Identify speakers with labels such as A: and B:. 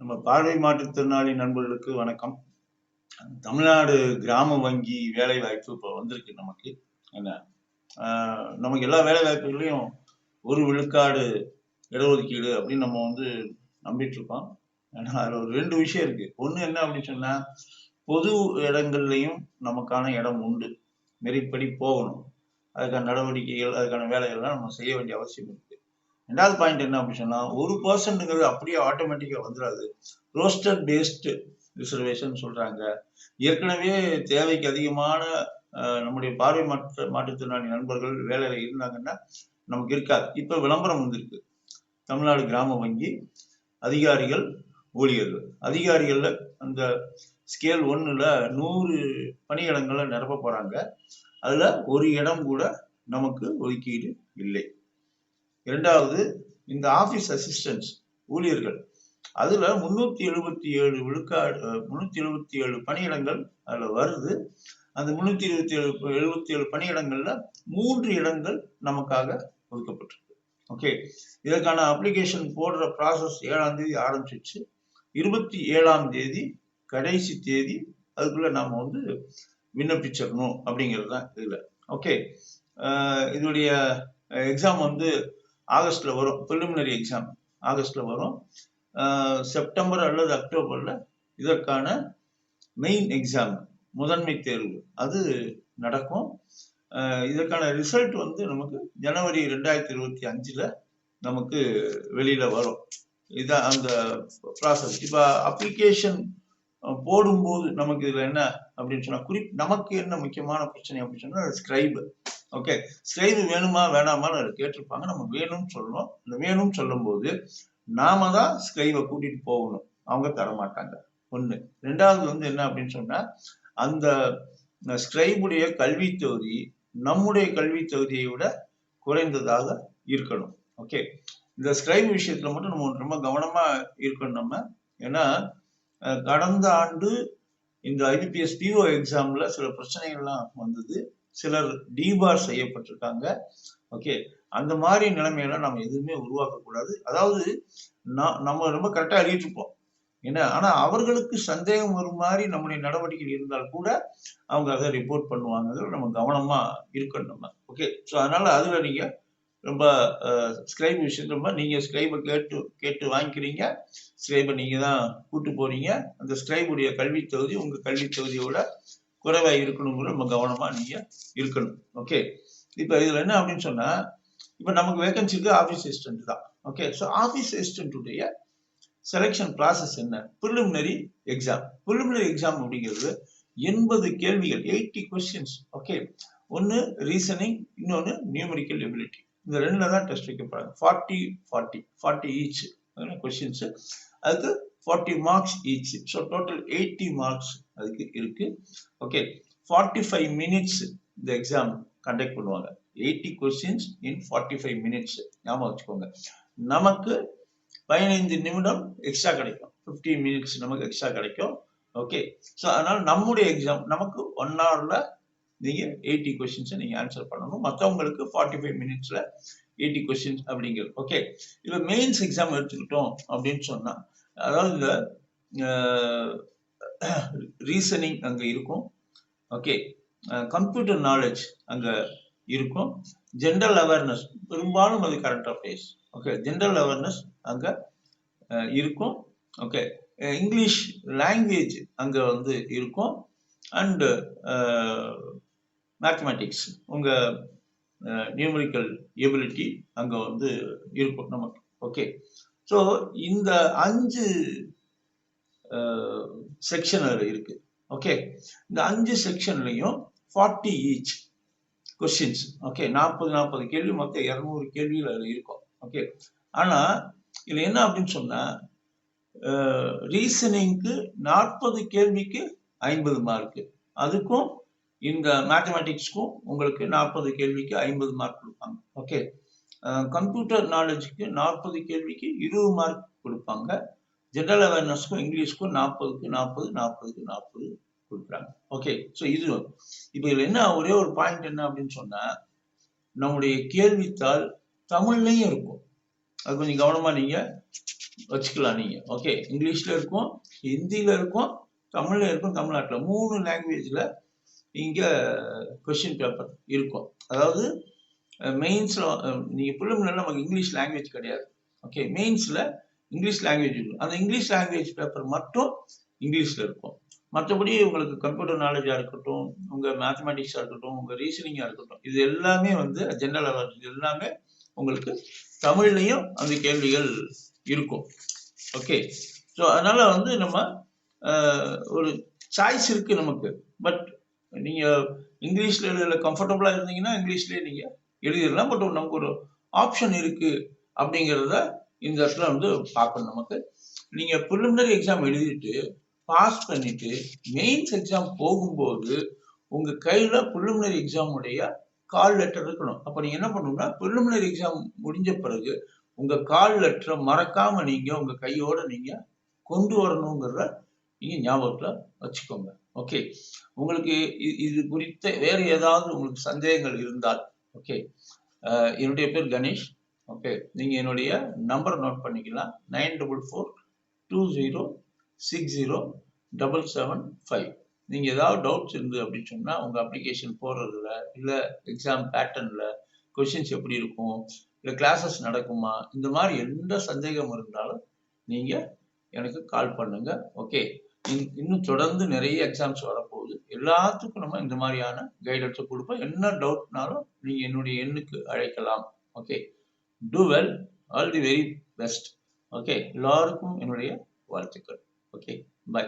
A: நம்ம பார்வை மாற்றுத்திறனாளி நண்பர்களுக்கு வணக்கம். தமிழ்நாடு கிராம வங்கி வேலை வாய்ப்பு இப்போ வந்திருக்கு நமக்கு. என்ன? நமக்கு எல்லா வேலை வாய்ப்புகளையும் ஒரு விழுக்காடு இடஒதுக்கீடு அப்படின்னு நம்ம வந்து நம்பிட்டு இருக்கோம். ஏன்னா அதில் ஒரு ரெண்டு விஷயம் இருக்கு. ஒன்று என்ன அப்படின்னு சொன்னா பொது இடங்கள்லையும் நமக்கான இடம் உண்டு. மெரிப்படி போகணும். அதுக்கான நடவடிக்கைகள் அதுக்கான வேலைகள்லாம் நம்ம செய்ய வேண்டிய அவசியம் இருக்கு. ரெண்டாவது பாயிண்ட் என்ன அப்படின்னு சொன்னால் ஒரு பர்சன்ட்டுங்கிறது அப்படியே ஆட்டோமேட்டிக்காக வந்துடாது ரோஸ்டர் பேஸ்டு ரிசர்வேஷன் சொல்கிறாங்க ஏற்கனவே தேவைக்கு அதிகமான நம்முடைய பார்வை மாற்ற மாற்றுத்திறனாளி நண்பர்கள் வேலையில் இருந்தாங்கன்னா நமக்கு இருக்காது. இப்போ விளம்பரம் வந்திருக்கு. தமிழ்நாடு கிராம வங்கி அதிகாரிகள் ஊழியர்கள். அதிகாரிகளில் அந்த ஸ்கேல் ஒன்றில் நூறு பணியிடங்களை நிரப்ப போகிறாங்க அதில் ஒரு இடம் கூட நமக்கு ஒதுக்கீடு இல்லை. இரண்டாவது இந்த ஆபீஸ் அசிஸ்டன்ஸ் ஊழியர்கள். அதுல முன்னூத்தி எழுபத்தி ஏழு விழுக்காடு முந்நூற்றி முன்னூத்தி எழுபத்தி ஏழு பணியிடங்கள் அதுல வருது. அந்த முன்னூத்தி இருபத்தி ஏழு எழுபத்தி ஏழு பணியிடங்கள்ல மூன்று இடங்கள் நமக்காக ஒதுக்கப்பட்டிருக்கு. ஓகே இதற்கான அப்ளிகேஷன் போடுற ப்ராசஸ் ஏழாம் தேதி ஆரம்பிச்சிச்சு இருபத்தி ஏழாம் தேதி கடைசி தேதி அதுக்குள்ள நாம வந்து விண்ணப்பிச்சிடணும் அப்படிங்கிறது தான் இதுல. ஓகே இதோடைய எக்ஸாம் வந்து ஆகஸ்ட்ல வரும் ப்ரிலிமினரி எக்ஸாம் ஆகஸ்ட்ல வரும். செப்டம்பர் அல்லது அக்டோபர்ல இதற்கான மெயின் எக்ஸாம் முதன்மை தேர்வு. அது நடக்கும். இதற்கான ரிசல்ட் வந்து நமக்கு ஜனவரி ரெண்டாயிரத்தி இருபத்தி அஞ்சுல நமக்கு வெளியில வரும். இதான் அந்த ப்ராசஸ் இப்போ அப்ளிகேஷன் போடும்போது நமக்கு இதுல என்ன அப்படின்னு சொன்னா குறி நமக்கு என்ன முக்கியமான பிரச்சனை அப்படின்னு சொன்னா ஸ்கிரைபு ஓகே ஸ்கிரைபு வேணுமா வேணாமான்னு அதை கேட்டிருப்பாங்க. நம்ம வேணும்னு சொல்லணும் இந்த வேணும்னு சொல்லும்போது நாம தான் ஸ்கிரைபை கூட்டிட்டு போகணும். அவங்க தர மாட்டாங்க ஒண்ணு. ரெண்டாவது வந்து என்ன அப்படின்னு சொன்னா அந்த ஸ்கிரைபுடைய கல்வி தகுதி நம்முடைய கல்வி தகுதியை விட குறைந்ததாக இருக்கணும். ஓகே இந்த ஸ்கிரைப் விஷயத்துல மட்டும் நம்ம ரொம்ப கவனமா இருக்கணும் நம்ம. ஏன்னா கடந்த ஆண்டு இந்த ஐபிபிஎஸ் பிஓ எக்ஸாம்ல சில பிரச்சனைகள்லாம் வந்தது. சிலர் டிபார் செய்யப்பட்டிருக்காங்க. ஓகே அந்த மாதிரி நிலைமையெல்லாம் நம்ம எதுவுமே உருவாக்கக்கூடாது அதாவது நான் நம்ம ரொம்ப கரெக்டாக எழுதிட்டு இருப்போம். என்ன? ஆனா அவர்களுக்கு சந்தேகம் வரும் மாதிரி நம்முடைய நடவடிக்கைகள் இருந்தால் கூட அவங்க அதை ரிப்போர்ட் பண்ணுவாங்க. நம்ம கவனமா இருக்கணும் நம்ம. ஓகே ஸோ அதனால அதுல நீங்க ரொம்ப ஸ்கிரைப் விஷயம் ரொம்ப நீங்கள் ஸ்கிரைபை கேட்டு கேட்டு வாங்கிக்கிறீங்க. ஸ்கிரைபை நீங்கள் தான் கூட்டு போகிறீங்க அந்த ஸ்கிரைபுடைய கல்வி தகுதி உங்கள் கல்வி தகுதியோட குறைவாக இருக்கணுங்கிற ரொம்ப கவனமாக நீங்கள் இருக்கணும். ஓகே இப்போ இதில் என்ன அப்படின்னு சொன்னால் இப்போ நமக்கு வேகன்சி இருக்குது ஆஃபீஸ் அசிஸ்டன்ட் தான். ஓகே ஸோ ஆஃபீஸ் அசிஸ்டன்ட்டுடைய செலெக்ஷன் ப்ராசஸ் என்ன? ப்ரிலிமினரி எக்ஸாம் ப்ரிலிமினரி எக்ஸாம் அப்படிங்கிறது எண்பது கேள்விகள் எயிட்டி கொஸ்டின்ஸ் ஓகே ஒன்று ரீசனிங் இன்னொன்று நியூமரிக்கல் எபிலிட்டி இந்த ரெண்டுல தான் டெஸ்ட் வைக்க forty forty forty each questions அதுக்கு forty marks each so total eighty marks அதுக்கு இருக்கு. ஓகே ஃபார்ட்டி ஃபைவ் மினிட்ஸ் இந்த எக்ஸாம் கண்டக்ட் பண்ணுவாங்க. Eighty questions in forty five minutes ஞாபகம் வச்சுக்கோங்க. நமக்கு பதினைந்து நிமிடம் எக்ஸ்ட்ரா கிடைக்கும். ஃபிஃப்டீன் மினிட்ஸ் நமக்கு எக்ஸ்ட்ரா கிடைக்கும். ஓகே ஸோ அதனால் நம்முடைய எக்ஸாம் நமக்கு ஒன் ஹவரில் நீங்க எயிட்டி கொஸ்டின்ஸை நீங்க ஆன்சர் பண்ணணும். மற்றவங்களுக்கு ஃபார்ட்டி ஃபைவ் மினிட்ஸ்ல எயிட்டி கொஸ்டின்ஸ் அப்படிங்கிறது ஓகே இப்போ மெயின்ஸ் எக்ஸாம் எடுத்துக்கிட்டோம் அப்படின்னு சொன்னா அதாவது இந்த ரீசனிங் அங்க இருக்கும் ஓகே கம்ப்யூட்டர் நாலேஜ் அங்க இருக்கும். ஜென்ரல் அவேர்னஸ் பெரும்பாலும் அது current affairs okay general awareness அங்க இருக்கும் ஓகே இங்கிலீஷ் லாங்குவேஜ் அங்க வந்து இருக்கும். அண்டு மேத்தமேட்டிக்ஸ் உங்க நியூமரிக்கல் எபிலிட்டி அங்க வந்து இருக்கும் நமக்கு. ஓகே ஸோ இந்த அஞ்சு செக்ஷன் இருக்கு. ஓகே இந்த அஞ்சு செக்ஷன்லையும் ஃபார்ட்டி ஈச் கொஸ்டின்ஸ் ஓகே நாற்பது நாற்பது கேள்வி மொத்தம் இரநூறு கேள்விகள் அதில் இருக்கும். ஓகே ஆனா இதுல என்ன அப்படின்னு சொன்னா ரீசனிங்க்கு நாற்பது கேள்விக்கு ஐம்பது மார்க்கு அதுக்கும் இந்த மேத்தமேட்டிக்ஸ்க்கும் உங்களுக்கு நாற்பது கேள்விக்கு ஐம்பது மார்க் கொடுப்பாங்க. ஓகே கம்ப்யூட்டர் நாலேஜுக்கு நாற்பது கேள்விக்கு இருபது மார்க் கொடுப்பாங்க. ஜென்ரல் அவேர்னஸ்க்கும் இங்கிலீஷ்க்கும் நாற்பதுக்கு நாற்பது நாற்பதுக்கு நாற்பது கொடுக்குறாங்க. ஓகே ஸோ இது இப்போ இதில் என்ன ஒரே ஒரு பாயிண்ட் என்ன அப்படின்னு சொன்னால் நம்முடைய கேள்வித்தாள் தமிழ்லையும் இருக்கும். அது கொஞ்சம் கவனமாக நீங்கள் வச்சுக்கலாம் நீங்கள் ஓகே இங்கிலீஷில் இருக்கும் ஹிந்தியில் இருக்கும் தமிழ்ல இருக்கும் தமிழ்நாட்டில். மூணு லாங்குவேஜில் இங்கே கொஷின் பேப்பர் இருக்கும். அதாவது மெயின்ஸில் நீங்கள் பிள்ளைங்கள நமக்கு இங்கிலீஷ் லாங்குவேஜ் கிடையாது. ஓகே மெயின்ஸில் இங்கிலீஷ் லாங்குவேஜ் இருக்கும். அந்த இங்கிலீஷ் லாங்குவேஜ் பேப்பர் மட்டும் இங்கிலீஷில் இருக்கும். மற்றபடி உங்களுக்கு கம்ப்யூட்டர் நாலேஜாக இருக்கட்டும் உங்கள் மேத்தமெட்டிக்ஸாக இருக்கட்டும் உங்கள் ரீசனிங்காக இருக்கட்டும் இது எல்லாமே வந்து ஜென்ரல் அவேர்னஸ் இது எல்லாமே உங்களுக்கு தமிழ்லையும் அந்த கேள்விகள் இருக்கும். ஓகே ஸோ அதனால் வந்து நம்ம ஒரு சாய்ஸ் இருக்குது நமக்கு. பட் நீங்கள் இங்கிலீஷில் எழுதல கம்ஃபர்டபுளாக இருந்தீங்கன்னா இங்கிலீஷ்லேயே நீங்கள் எழுதிடலாம். பட் நமக்கு ஒரு ஆப்ஷன் இருக்குது அப்படிங்கிறத இந்த இடத்துல வந்து பார்க்கணும். நமக்கு நீங்கள் ப்ரிலிமினரி எக்ஸாம் எழுதிட்டு பாஸ் பண்ணிட்டு மெயின்ஸ் எக்ஸாம் போகும்போது உங்கள் கையில் ப்ரிலிமினரி எக்ஸாமுடைய கால் லெட்டர் இருக்கணும். அப்போ நீங்கள் என்ன பண்ணணும்னா ப்ரிலிமினரி எக்ஸாம் முடிஞ்ச பிறகு உங்கள் கால் லெட்டரை மறக்காமல் நீங்கள் உங்கள் கையோட நீங்கள் கொண்டு வரணுங்கிறத நீங்கள் ஞாபகத்தில் வச்சுக்கோங்க. ஓகே உங்களுக்கு இது குறித்த வேறு ஏதாவது உங்களுக்கு சந்தேகங்கள் இருந்தால் ஓகே என்னுடைய பேர் கணேஷ். ஓகே நீங்க என்னுடைய நம்பர் நோட் பண்ணிக்கலாம். Nine double four two zero six zero double seven five நீங்க ஏதாவது டவுட்ஸ் இருந்து அப்படின்னு சொன்னா உங்க அப்ளிகேஷன் போடுறதுல இல்லை எக்ஸாம் பேட்டர்ன்ல கொஷின்ஸ் எப்படி இருக்கும் இல்லை கிளாஸஸ் நடக்குமா இந்த மாதிரி எந்த சந்தேகம் இருந்தாலும் நீங்க எனக்கு கால் பண்ணுங்க. ஓகே இன்னும் தொடர்ந்து நிறைய எக்ஸாம்ஸ் வரப்போகுது. எல்லாத்துக்கும் நம்ம இந்த மாதிரியான கைடன்ஸை கொடுப்போம். என்ன டவுட்னாலும் நீங்கள் என்னுடைய எண்ணுக்கு அழைக்கலாம். Okay do well all the very best okay எல்லாருக்கும் என்னுடைய வாழ்த்துக்கள். Okay bye